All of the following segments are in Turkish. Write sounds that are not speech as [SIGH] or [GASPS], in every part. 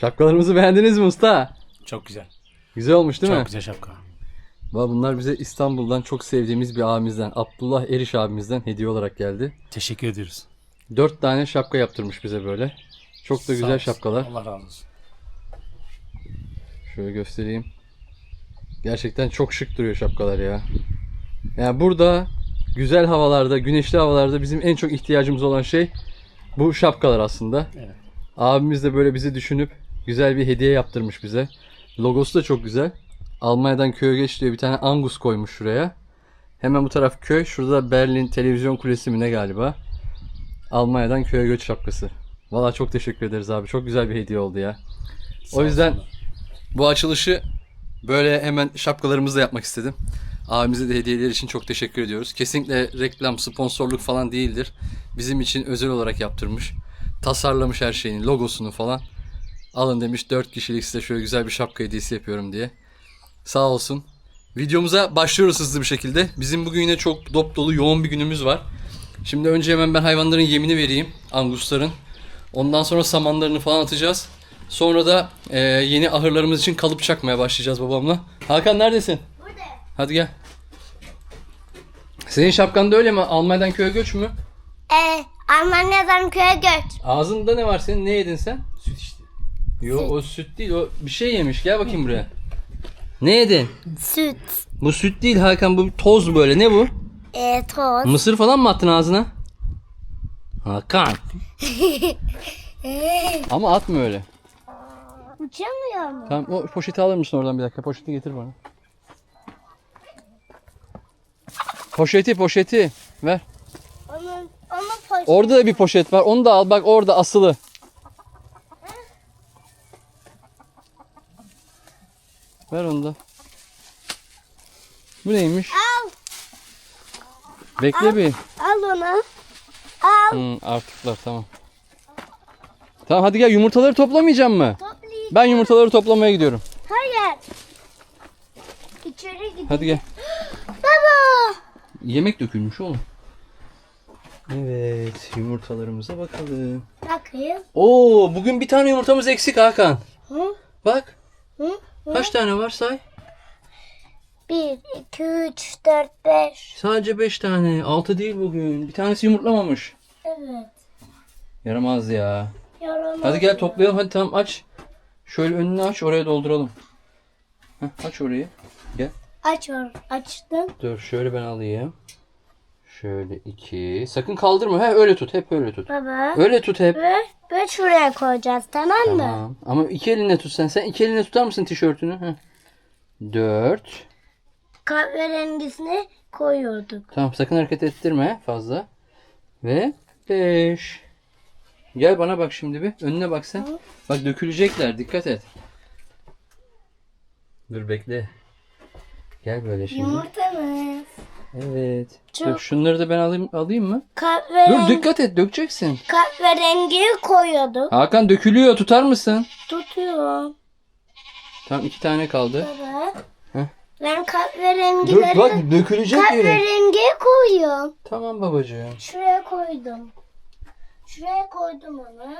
Şapkalarımızı beğendiniz mi usta? Çok güzel. Güzel olmuş değil Çok mi? güzel şapka. Valla Bunlar bize İstanbul'dan çok sevdiğimiz bir abimizden, Abdullah Eriş abimizden hediye olarak geldi. Teşekkür ediyoruz. Dört tane şapka yaptırmış bize böyle. Çok da Sağ güzel olsun. şapkalar. Allah razı olsun. Şöyle göstereyim. Gerçekten çok şık duruyor şapkalar ya. Yani burada güzel havalarda, güneşli havalarda bizim en çok ihtiyacımız olan şey bu şapkalar aslında. Evet. Abimiz de böyle bizi düşünüp güzel bir hediye yaptırmış bize. Logosu da çok güzel. Almanya'dan köye geç diyor bir tane Angus koymuş şuraya. Hemen bu taraf köy. Şurada da Berlin televizyon kulesi mi ne galiba. Almanya'dan köye göç şapkası. Valla çok teşekkür ederiz abi. Çok güzel bir hediye oldu ya. Sağ O yüzden olsunlar. bu açılışı böyle hemen şapkalarımızla yapmak istedim. Abimize de hediyeler için çok teşekkür ediyoruz. Kesinlikle reklam, sponsorluk falan değildir. Bizim için özel olarak yaptırmış. Tasarlamış her şeyini, logosunu falan. Alın demiş 4 kişilik size şöyle güzel bir şapka hediyesi yapıyorum diye. Sağ olsun. Videomuza başlıyoruz hızlı bir şekilde. Bizim bugün yine çok dop dolu yoğun bir günümüz var. Şimdi önce hemen ben hayvanların yemini vereyim. Angusların. Ondan sonra samanlarını falan atacağız. Sonra da e, yeni ahırlarımız için kalıp çakmaya başlayacağız babamla. Hakan neredesin? Burada. Hadi gel. Senin şapkan da öyle mi? Almanya'dan köye göç mü? Ee, Almanya'dan köye göç. Ağzında ne var senin? Ne yedin sen? Yo o süt değil. O bir şey yemiş. Gel bakayım buraya. Ne yedin? Süt. Bu süt değil Hakan. Bu toz böyle. Ne bu? Ee, toz. Mısır falan mı attın ağzına? Hakan. [LAUGHS] Ama atma öyle. Uçamıyor mu? Tamam o poşeti alır mısın oradan bir dakika? Poşeti getir bana. Poşeti poşeti ver. Onun, onun poşeti. Orada da bir poşet var. Onu da al. Bak orada asılı. Ver onu da. Bu neymiş? Al. Bekle bir. Al onu. Al. Hı, artıklar tamam. Tamam hadi gel yumurtaları toplamayacağım mı? Toplayayım. Ben yumurtaları toplamaya gidiyorum. Hayır. İçeri gidin. Hadi gel. [GASPS] Baba. Yemek dökülmüş oğlum. Evet yumurtalarımıza bakalım. Bakayım. Oo bugün bir tane yumurtamız eksik Hakan. Hı? Bak Hı? Kaç tane var say. 1, 2, 3, 4, 5. Sadece 5 tane. 6 değil bugün. Bir tanesi yumurtlamamış. Evet. Yaramaz ya. Yaramaz. Hadi gel toplayalım. Hadi tamam aç. Şöyle önünü aç. Oraya dolduralım. Heh, aç orayı. Gel. Aç or. Açtın. Dur şöyle ben alayım. Şöyle iki. Sakın kaldırma. He öyle tut. Hep öyle tut. Baba. Öyle tut hep. Ve, ve şuraya koyacağız tamam mı? Tamam. Ama iki elinle tut sen. Sen iki elinle tutar mısın tişörtünü? Heh. Dört. Kahverengisini koyuyorduk. Tamam sakın hareket ettirme fazla. Ve 5. Gel bana bak şimdi bir. Önüne bak sen. Bak dökülecekler. Dikkat et. Dur bekle. Gel böyle şimdi. Yumurtamız. Evet. Çok- Dur şunları da ben alayım alayım mı? Dur Kahverengi, dikkat et dökeceksin. kahverengi koyuyorduk. Hakan dökülüyor tutar mısın? Tutuyorum. Tamam iki tane kaldı. Baba. Heh. Ben Dur kahverengileri bak dökülecek yere. kahverengi koyuyorum. Tamam babacığım. Şuraya koydum. Şuraya koydum onu.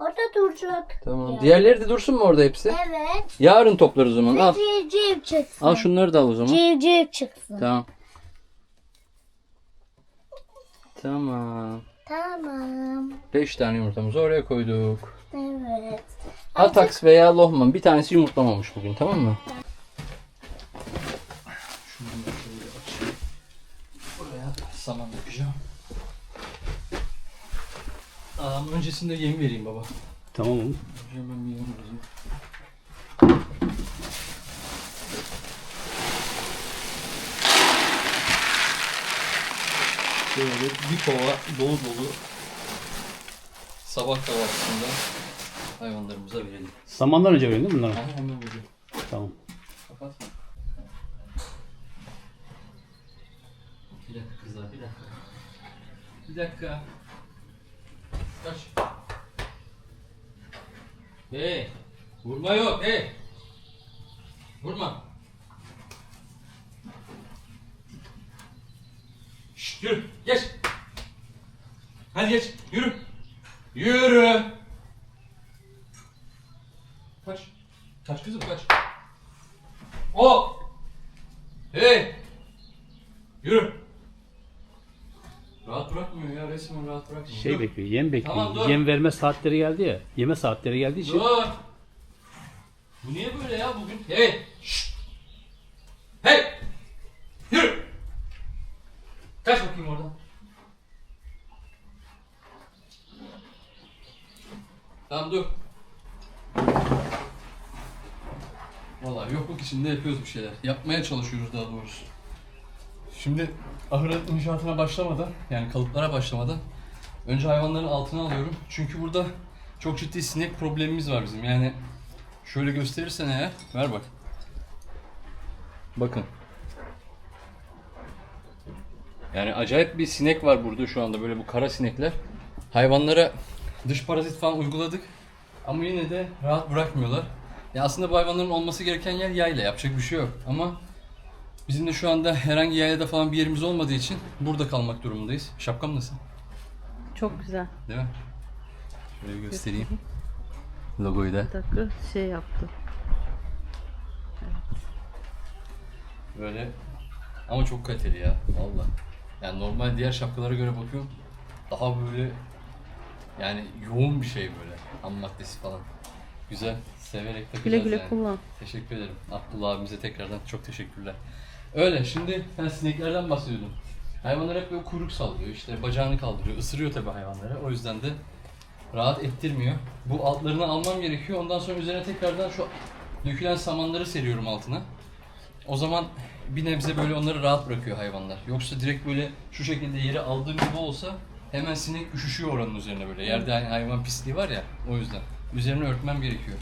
Orada duracak. Tamam. Diğerleri de dursun mu orada hepsi? Evet. Yarın toplarız o zaman. Ve Al. civciv çıksın. Al şunları da al o zaman. Civciv çıksın. Tamam. Tamam. Tamam. 5 tane yumurtamızı oraya koyduk. Evet. Atax veya Lohman bir tanesi yumurtlamamış bugün tamam mı? Şunu da şöyle açayım. Buraya saman dökeceğim. Aa, öncesinde yem vereyim baba. Tamam hemen bir yem vereyim. Şöyle bir kova dolu dolu sabah kahvaltısında hayvanlarımıza verelim. Samandan önce verin değil mi bunları? Ha, hemen veriyorum. Tamam. Kapat. Bir dakika kızlar bir dakika. Bir dakika. Kaç. Hey. Vurma yok hey. Vurma. Yürü geç. Hadi geç yürü. Yürü. Kaç kızım kaç. O! Hey! Yürü. Rahat bırakmıyor ya resmen rahat bırakmıyor. Şey Dur. bekliyor, yem bekliyor. Tamam, dur. yem verme saatleri geldi ya. Yeme saatleri geldiği için. Dur. Bu niye böyle ya bugün? Hey! Yürü! Kaç bakayım oradan. Tamam dur. Vallahi yokluk içinde yapıyoruz bir şeyler. Yapmaya çalışıyoruz daha doğrusu. Şimdi ahırın inşaatına başlamadan, yani kalıplara başlamadan önce hayvanların altına alıyorum. Çünkü burada çok ciddi sinek problemimiz var bizim. Yani şöyle gösterirsen eğer, ver bak. Bakın. Yani acayip bir sinek var burada şu anda böyle bu kara sinekler. Hayvanlara dış parazit falan uyguladık. Ama yine de rahat bırakmıyorlar. Ya aslında bu hayvanların olması gereken yer yayla. Yapacak bir şey yok. Ama bizim de şu anda herhangi yaylada falan bir yerimiz olmadığı için burada kalmak durumundayız. Şapkam nasıl? Çok güzel. Değil mi? Şöyle bir göstereyim. Logoyu da. Bir dakika şey yaptı. Böyle ama çok kaliteli ya valla. Yani normal diğer şapkalara göre bakıyorum daha böyle yani yoğun bir şey böyle ham maddesi falan. Güzel, severek takacağız Güle güle yani. kullan. Teşekkür ederim. Abdullah abimize tekrardan çok teşekkürler. Öyle şimdi ben sineklerden bahsediyordum. Hayvanlar hep böyle kuyruk sallıyor işte bacağını kaldırıyor, ısırıyor tabii hayvanları. O yüzden de rahat ettirmiyor. Bu altlarını almam gerekiyor. Ondan sonra üzerine tekrardan şu dökülen samanları seriyorum altına. O zaman bir nebze böyle onları rahat bırakıyor hayvanlar. Yoksa direkt böyle şu şekilde yeri aldığım gibi olsa hemen sinek üşüşüyor oranın üzerine böyle. Yerde hay- hayvan pisliği var ya o yüzden. Üzerine örtmem gerekiyor.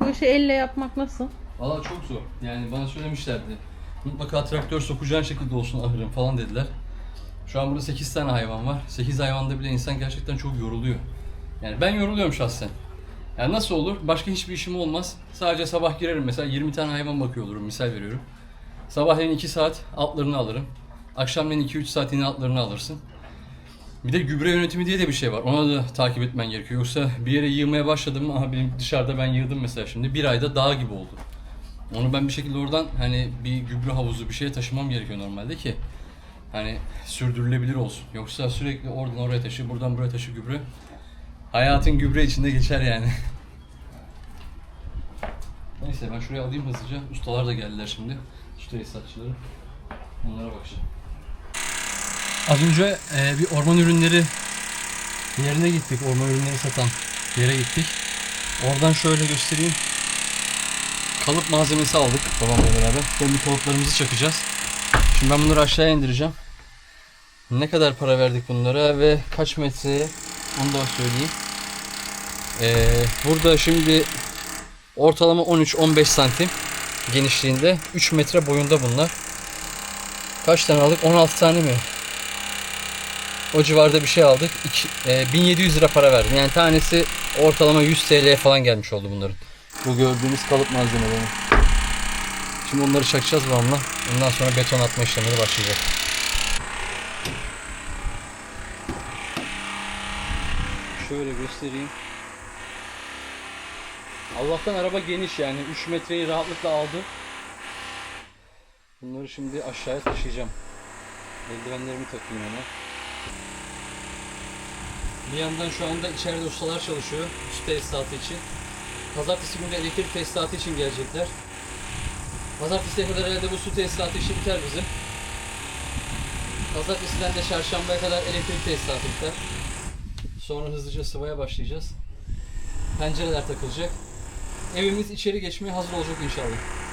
Bu işi elle yapmak nasıl? Valla çok zor. Yani bana söylemişlerdi. Mutlaka traktör sokacağın şekilde olsun ahırın falan dediler. Şu an burada 8 tane hayvan var. 8 hayvanda bile insan gerçekten çok yoruluyor. Yani ben yoruluyorum şahsen. Yani nasıl olur? Başka hiçbir işim olmaz. Sadece sabah girerim mesela 20 tane hayvan bakıyor olurum misal veriyorum. Sabahleyin 2 saat altlarını alırım. Akşamleyin 2-3 saat yine altlarını alırsın. Bir de gübre yönetimi diye de bir şey var. Ona da takip etmen gerekiyor. Yoksa bir yere yığmaya başladım ama benim dışarıda ben yığdım mesela şimdi. Bir ayda dağ gibi oldu. Onu ben bir şekilde oradan hani bir gübre havuzu bir şeye taşımam gerekiyor normalde ki hani sürdürülebilir olsun. Yoksa sürekli oradan oraya taşı, buradan buraya taşı gübre. Hayatın gübre içinde geçer yani. [LAUGHS] Neyse ben şuraya alayım hızlıca. Ustalar da geldiler şimdi. Usta tesisatçıları. Onlara bakacağım. Az önce e, bir orman ürünleri yerine gittik. Orman ürünleri satan yere gittik. Oradan şöyle göstereyim. Kalıp malzemesi aldık babamla beraber. Kendi kalıplarımızı çakacağız. Şimdi ben bunları aşağıya indireceğim. Ne kadar para verdik bunlara ve kaç metreye onu da söyleyeyim. Ee, burada şimdi ortalama 13-15 santim genişliğinde 3 metre boyunda bunlar. Kaç tane aldık? 16 tane mi? O civarda bir şey aldık. İki- e, 1700 lira para verdim. Yani tanesi ortalama 100 TL'ye falan gelmiş oldu bunların. Bu gördüğünüz kalıp malzemeleri. Şimdi onları çakacağız babamla. Ondan sonra beton atma işlemleri başlayacak. Şöyle göstereyim. Allah'tan araba geniş yani 3 metreyi rahatlıkla aldı. Bunları şimdi aşağıya taşıyacağım. Eldivenlerimi takayım ona. Bir yandan şu anda içeride ustalar çalışıyor su tesisatı için. Pazartesi günü elektrik tesisatı için gelecekler. Pazartesiye kadar herhalde bu su tesisatı işi biter bizim. Pazartesiden de çarşambaya kadar elektrik tesisatı biter. Sonra hızlıca sıvaya başlayacağız. Pencereler takılacak. Evimiz içeri geçmeye hazır olacak inşallah.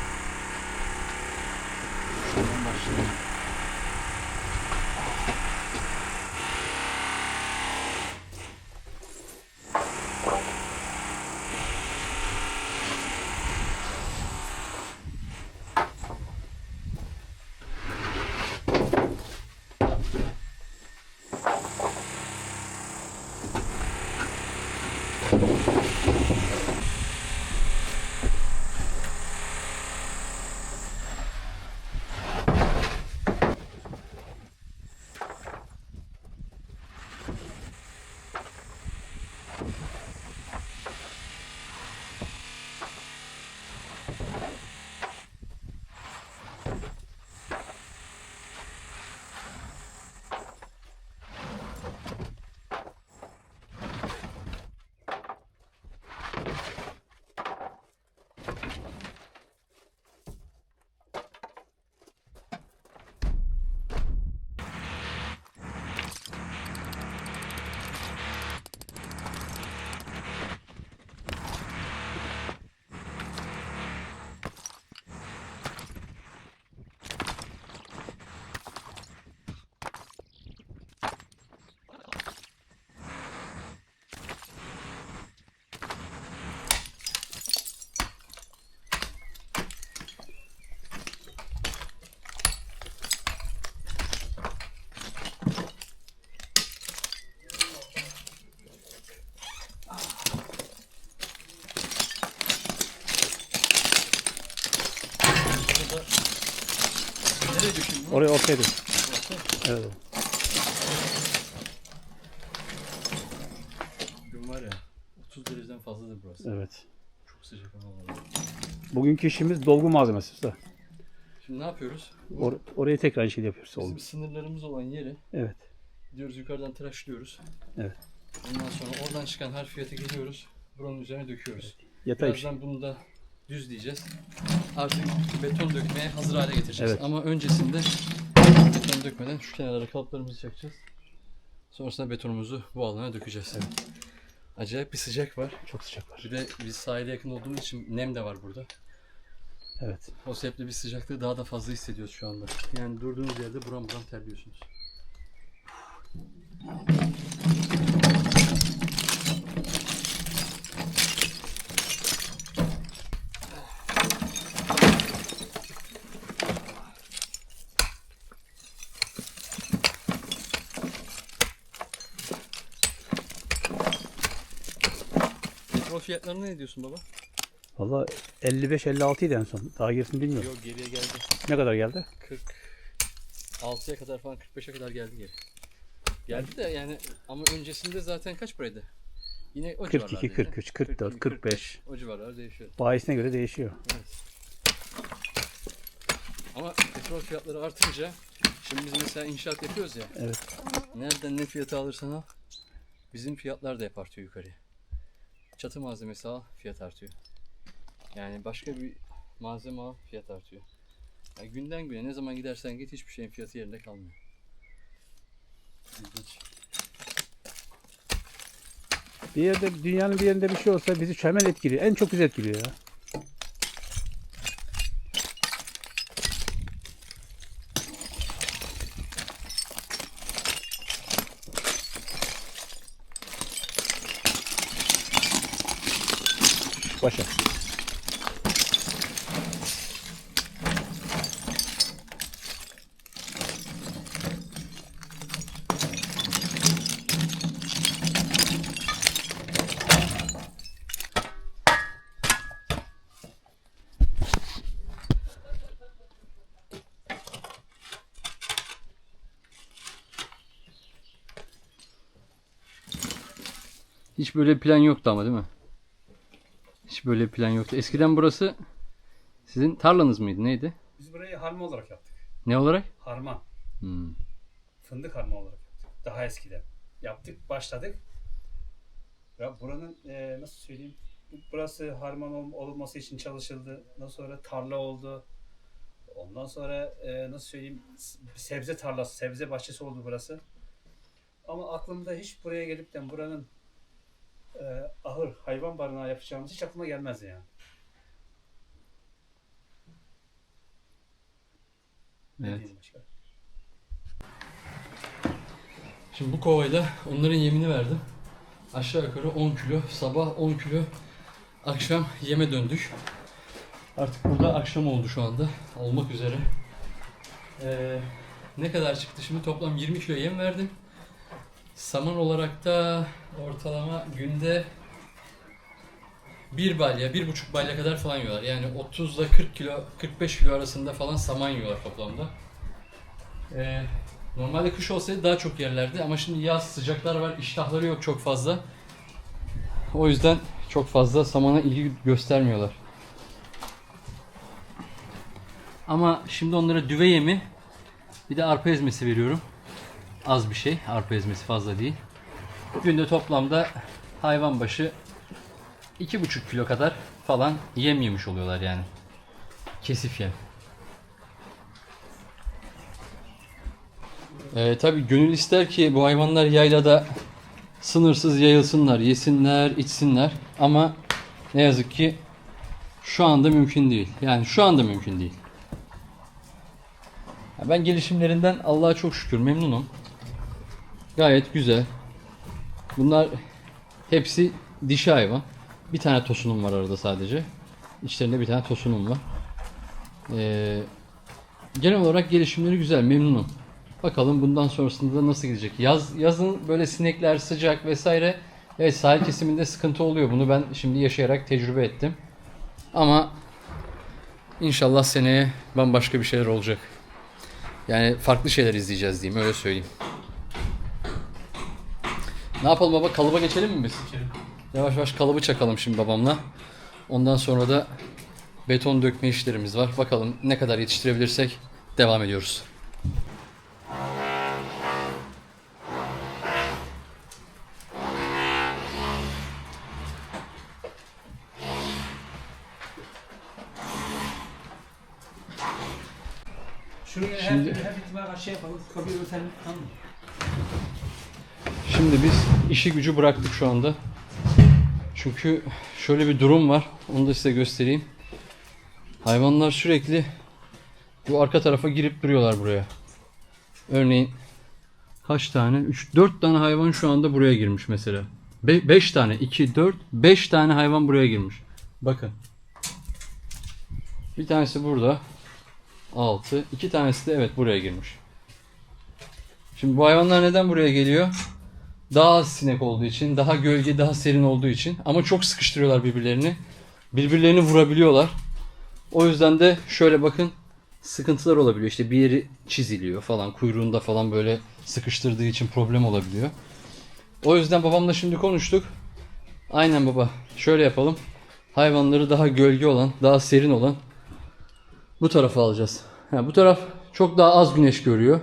Oraya ortaya dön. Evet. Bugün var ya 30 dereceden fazladır burası. Evet. Çok sıcak ama vallahi. Bugünkü işimiz dolgu malzemesi usta. Şimdi ne yapıyoruz? Or- orayı tekrar şey yapıyoruz. Bizim Oldu. sınırlarımız olan yeri Evet. gidiyoruz yukarıdan tıraşlıyoruz. Evet. Ondan sonra oradan çıkan harfiyatı geliyoruz. Buranın üzerine döküyoruz. Yatay bir şey. Birazdan bunu da düzleyeceğiz. Artık beton dökmeye hazır hale getireceğiz. Evet. Ama öncesinde beton dökmeden şu kenarlara kalıplarımızı çakacağız. Sonrasında betonumuzu bu alana dökeceğiz. Acayip bir sıcak var. Çok sıcak var. Bir de biz sahile yakın olduğumuz için nem de var burada. Evet. O sebeple bir sıcaklığı daha da fazla hissediyoruz şu anda. Yani durduğunuz yerde buram buram terliyorsunuz. Petrol fiyatlarına ne diyorsun baba? Valla 55-56 idi en son. Daha gerisini bilmiyorum. Yok geriye geldi. Ne kadar geldi? 46'ya kadar falan 45'e kadar geldi geri. Geldi de yani ama öncesinde zaten kaç paraydı? Yine o 42, civarlardaydı. 43, 44, 45. O civarlar değişiyor. Bayisine göre değişiyor. Ama petrol fiyatları artınca şimdi biz mesela inşaat yapıyoruz ya. Evet. Nereden ne fiyatı alırsan al bizim fiyatlar da hep artıyor yukarıya. Çatı malzemesi al fiyat artıyor. Yani başka bir malzeme al fiyat artıyor. Yani günden güne ne zaman gidersen git hiçbir şeyin fiyatı yerinde kalmıyor. İlginç. Bir yerde dünyanın bir yerinde bir şey olsa bizi hemen etkiliyor. En çok bizi etkiliyor ya. Başa. Hiç böyle plan yoktu ama değil mi? Hiç böyle bir plan yoktu. Eskiden burası sizin tarlanız mıydı? Neydi? Biz burayı harma olarak yaptık. Ne olarak? Harman. Hmm. Fındık harma olarak yaptık. Daha eskiden. Yaptık, başladık. Ya buranın e, nasıl söyleyeyim? Burası harman ol- olması için çalışıldı. Ondan sonra tarla oldu. Ondan sonra e, nasıl söyleyeyim? Sebze tarlası, sebze bahçesi oldu burası. Ama aklımda hiç buraya gelip de buranın e, ahır, hayvan barınağı yapacağımız hiç aklıma gelmezdi yani. Ne Evet. diyeyim başka? Şimdi bu kovayla onların yemini verdim. Aşağı yukarı 10 kilo. Sabah 10 kilo. Akşam yeme döndük. Artık burada akşam oldu şu anda. Olmak üzere. Ee, ne kadar çıktı şimdi? Toplam 20 kilo yem verdim. Saman olarak da ortalama günde bir balya, bir buçuk balya kadar falan yiyorlar. Yani 30 ile 40 kilo, 45 kilo arasında falan saman yiyorlar toplamda. Ee, normalde kış olsaydı daha çok yerlerdi ama şimdi yaz sıcaklar var, iştahları yok çok fazla. O yüzden çok fazla samana ilgi göstermiyorlar. Ama şimdi onlara düve yemi bir de arpa ezmesi veriyorum. Az bir şey, arpa ezmesi fazla değil. Günde toplamda hayvan başı 2,5 kilo kadar falan yem yemiş oluyorlar yani. Kesif yem. Ee, tabii gönül ister ki bu hayvanlar yaylada sınırsız yayılsınlar, yesinler, içsinler. Ama ne yazık ki şu anda mümkün değil. Yani şu anda mümkün değil. Ben gelişimlerinden Allah'a çok şükür memnunum. Gayet güzel. Bunlar hepsi dişi hayvan. Bir tane tosunum var arada sadece. İçlerinde bir tane tosunum var. Ee, genel olarak gelişimleri güzel, memnunum. Bakalım bundan sonrasında da nasıl gidecek. Yaz yazın böyle sinekler sıcak vesaire. Evet sahil kesiminde sıkıntı oluyor. Bunu ben şimdi yaşayarak tecrübe ettim. Ama inşallah seneye bambaşka bir şeyler olacak. Yani farklı şeyler izleyeceğiz diyeyim öyle söyleyeyim. Ne yapalım baba kalıba geçelim mi biz? Yavaş yavaş kalıbı çakalım şimdi babamla. Ondan sonra da beton dökme işlerimiz var. Bakalım ne kadar yetiştirebilirsek devam ediyoruz. Şunu Şimdi- her, her ihtimal şey yapalım. Kapıyı örtelim. Tamam mı? Şimdi biz işi gücü bıraktık şu anda. Çünkü şöyle bir durum var. Onu da size göstereyim. Hayvanlar sürekli bu arka tarafa girip duruyorlar buraya. Örneğin kaç tane? 3 4 tane hayvan şu anda buraya girmiş mesela. 5 tane, 2 4 5 tane hayvan buraya girmiş. Bakın. Bir tanesi burada. 6. iki tanesi de evet buraya girmiş. Şimdi bu hayvanlar neden buraya geliyor? Daha az sinek olduğu için, daha gölge, daha serin olduğu için. Ama çok sıkıştırıyorlar birbirlerini. Birbirlerini vurabiliyorlar. O yüzden de şöyle bakın sıkıntılar olabiliyor. İşte bir yeri çiziliyor falan. Kuyruğunda falan böyle sıkıştırdığı için problem olabiliyor. O yüzden babamla şimdi konuştuk. Aynen baba. Şöyle yapalım. Hayvanları daha gölge olan, daha serin olan bu tarafa alacağız. Yani bu taraf çok daha az güneş görüyor.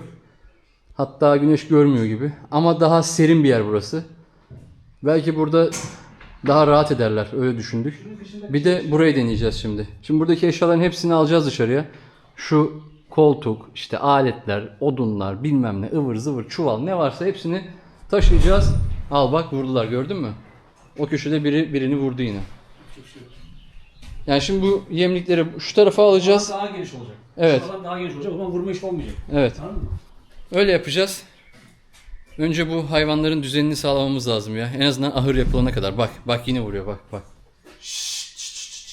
Hatta güneş görmüyor gibi. Ama daha serin bir yer burası. Belki burada daha rahat ederler. Öyle düşündük. Bir de burayı deneyeceğiz şimdi. Şimdi buradaki eşyaların hepsini alacağız dışarıya. Şu koltuk, işte aletler, odunlar, bilmem ne, ıvır zıvır, çuval ne varsa hepsini taşıyacağız. Al bak vurdular gördün mü? O köşede biri birini vurdu yine. Yani şimdi bu yemlikleri şu tarafa alacağız. Daha geniş olacak. Evet. Şu alan daha geniş olacak. O zaman vurma işi olmayacak. Evet. Anladın mı? Öyle yapacağız. Önce bu hayvanların düzenini sağlamamız lazım ya. En azından ahır yapılana kadar. Bak, bak yine vuruyor bak, bak.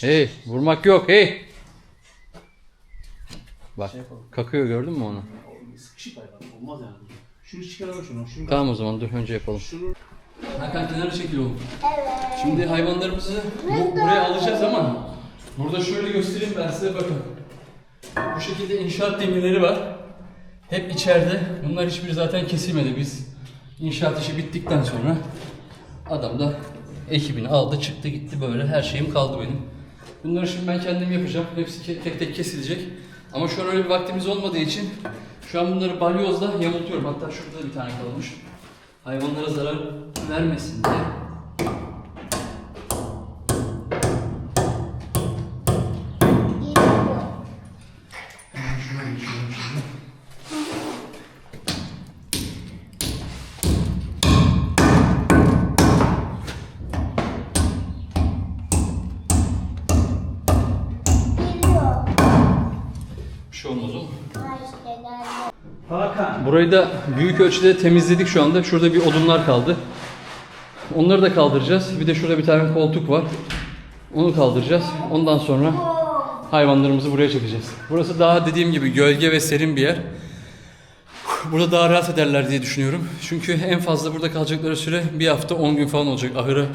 Hey, vurmak yok hey. Bak, kakıyor gördün mü onu? Sıkışık hayvan. Olmaz yani. Şunu çıkaralım şunu. Şunu Tamam o zaman dur önce yapalım. Hakan kenara çekil oğlum. Şimdi hayvanlarımızı bu, buraya alacağız ama burada şöyle göstereyim ben size bakın. Bu şekilde inşaat demirleri var. Hep içeride. Bunlar hiçbiri zaten kesilmedi. Biz inşaat işi bittikten sonra adam da ekibini aldı çıktı gitti böyle her şeyim kaldı benim. Bunları şimdi ben kendim yapacağım. Hepsi tek tek kesilecek. Ama şu an öyle bir vaktimiz olmadığı için şu an bunları balyozla yamultuyorum. Hatta şurada bir tane kalmış. Hayvanlara zarar vermesin diye. Burayı da büyük ölçüde temizledik şu anda. Şurada bir odunlar kaldı. Onları da kaldıracağız. Bir de şurada bir tane koltuk var. Onu kaldıracağız. Ondan sonra hayvanlarımızı buraya çekeceğiz. Burası daha dediğim gibi gölge ve serin bir yer. Burada daha rahat ederler diye düşünüyorum. Çünkü en fazla burada kalacakları süre bir hafta 10 gün falan olacak ahırı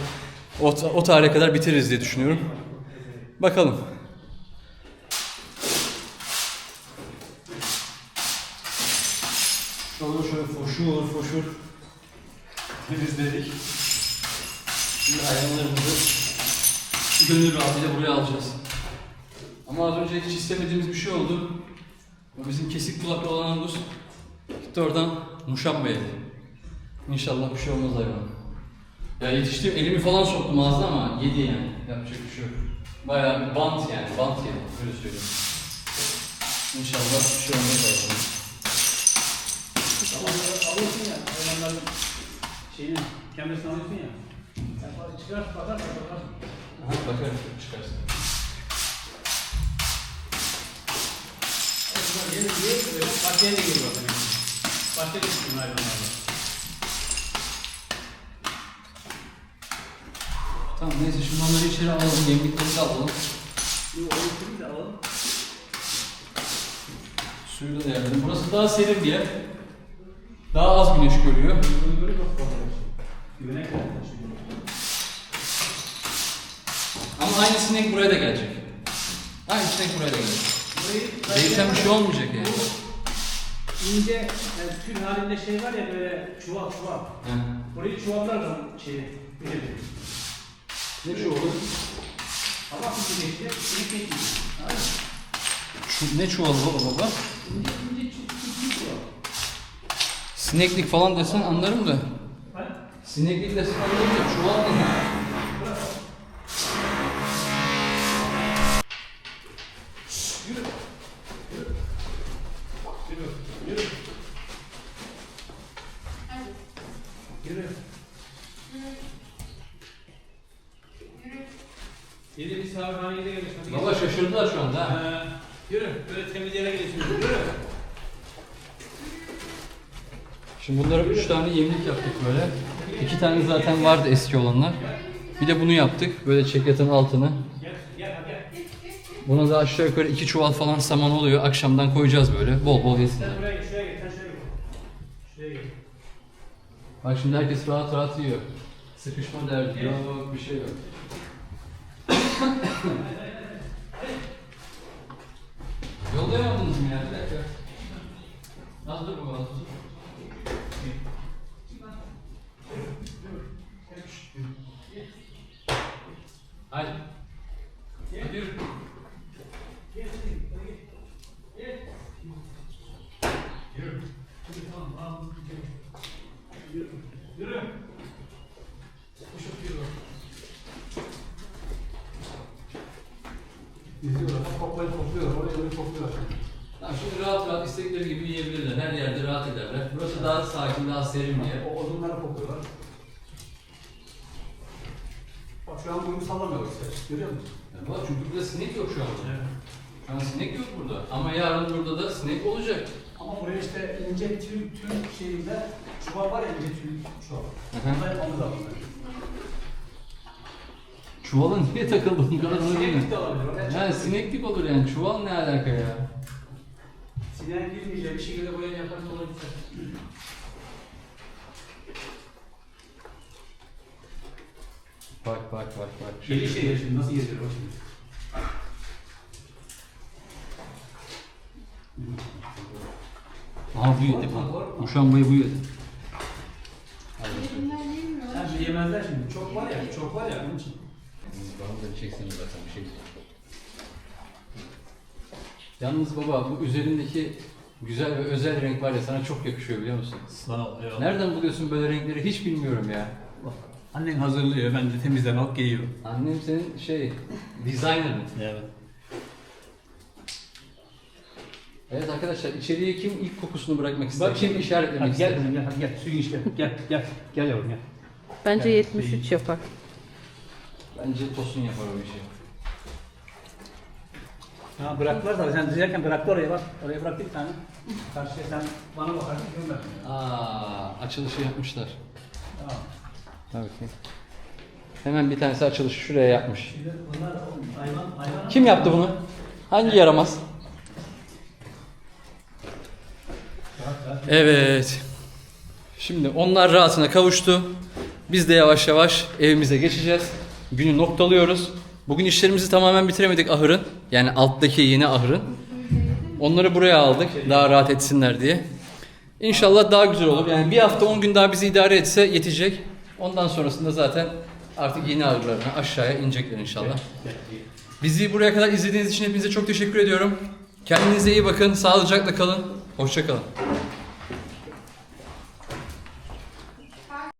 O, o tarihe kadar bitiririz diye düşünüyorum. Bakalım. Şöyle şöyle foşur foşur temizledik. Şimdi hayvanlarımızı gönül rahatıyla buraya alacağız. Ama az önce hiç istemediğimiz bir şey oldu. O bizim kesik kulaklı olan Angus gitti oradan muşamba yedi. İnşallah bir şey olmaz hayvan. Ya yetiştim elimi falan soktum ağzına ama yedi yani. Yapacak bir şey yok. Bayağı bant yani. Bant yedi. Öyle söyleyeyim. İnşallah bir şey olmaz hayvan. Alıyorsun ya. Hayvanların şeyini, kamerasını alıyorsun ya. Falan çıkar, bakarsın, bakarsın. Aha, bakarım çıkarsın. Bunlar yeni diye böyle bahçeye de geliyor zaten. Bahçede çıkıyor hayvanlar. Tamam neyse şimdi onları içeri alalım. Yemlikleri de alalım. Oyun sürü de alalım. Suyu da değerledim. Burası daha serin diye. Daha az güneş görüyor. Ama aynı sinek buraya da gelecek. Aynı sinek buraya da gelecek. Burayı Değişen bir şey olmayacak yani. ince yani tül halinde şey var ya böyle çuval çuval. He. Burayı çuvallarla şey bilir. Ne şu olur? Hava hızlı geçti, sinek geçti. Şu, ne çuvalı baba baba? İnce ince çu- çu- çu- çuval. Sineklik falan desen anlarım da. Sineklik desen anlarım da çuval ne? Tane zaten vardı eski olanlar. Bir de bunu yaptık. Böyle çekletin altını. Buna da aşağı yukarı iki çuval falan saman oluyor. Akşamdan koyacağız böyle. Bol bol yesinler. Bak şimdi herkes rahat rahat yiyor. Sıkışma derdi yok, bir şey yok. [COUGHS] Yollayamadınız mı ya? Bir dakika. Az baba, az. Hadi yürü. Yürü. İzliyorlar, toplayıp topluyorlar, oraya oraya topluyorlar. Tamam şimdi rahat rahat istedikleri gibi yiyebilirler. Her yerde rahat ederler. Burası daha sakin, daha serin bir yer. O odunları topluyorlar. Şu an bunu sallamıyor işte, görüyor musun? Ya bak çünkü burada sinek yok şu anda. Evet. Şu an sinek yok burada. Ama yarın burada da sinek olacak. Ama buraya işte ince tül, tül şeyinde çuval var ya ince tül çuval. hı. Bunlar yapmamız lazım. Çuvala niye takıldın? Bu kadar onu Sineklik de olabilir. Yani çakılır. sineklik olur yani. Çuval ne alaka ya? Sineğin girmeyeceği bir şekilde buraya yaparsa olur Bak bak bak bak. Yeni şeyler şimdi nasıl geziyor bak şimdi. Aha bu yedi bu. Muşambayı bu yedi. Sen bir yemezler şimdi. Çok var ya, çok var ya onun için. Bana da çekseniz zaten bir şey. Yalnız baba bu üzerindeki güzel ve özel renk var ya sana çok yakışıyor biliyor musun? Sağ ol, eyvallah. Nereden buluyorsun böyle renkleri hiç bilmiyorum ya. Annen hazırlıyor, ben de temizden alıp geliyorum. Annem senin şey, designer mı? Evet. Evet arkadaşlar içeriye kim ilk kokusunu bırakmak ister? Bak kim şimdi işaretlemek Hadi ister? gel kızım gel, hadi gel. Suyun iç gel. Gel, gel. Gel yavrum gel. Bence Yani 73 yapar. Bence Tosun yapar o işi. Ha bıraktılar da sen dizerken bıraktı oraya bak. Oraya bıraktı bir tane. Karşıya sen bana bakarsın gönder. Aa, açılışı yapmışlar. Tabii Hemen bir tanesi açılışı şuraya yapmış. Kim yaptı bunu? Hangi yaramaz? Evet. Şimdi onlar rahatına kavuştu. Biz de yavaş yavaş evimize geçeceğiz. günü noktalıyoruz. Bugün işlerimizi tamamen bitiremedik ahırın. Yani alttaki yeni ahırın. Onları buraya aldık daha rahat etsinler diye. İnşallah daha güzel olur. Yani bir hafta 10 gün daha bizi idare etse yetecek. Ondan sonrasında zaten artık yeni ahırlarına aşağıya inecekler inşallah. Bizi buraya kadar izlediğiniz için hepinize çok teşekkür ediyorum. Kendinize iyi bakın, sağlıcakla kalın. Hoşça kalın.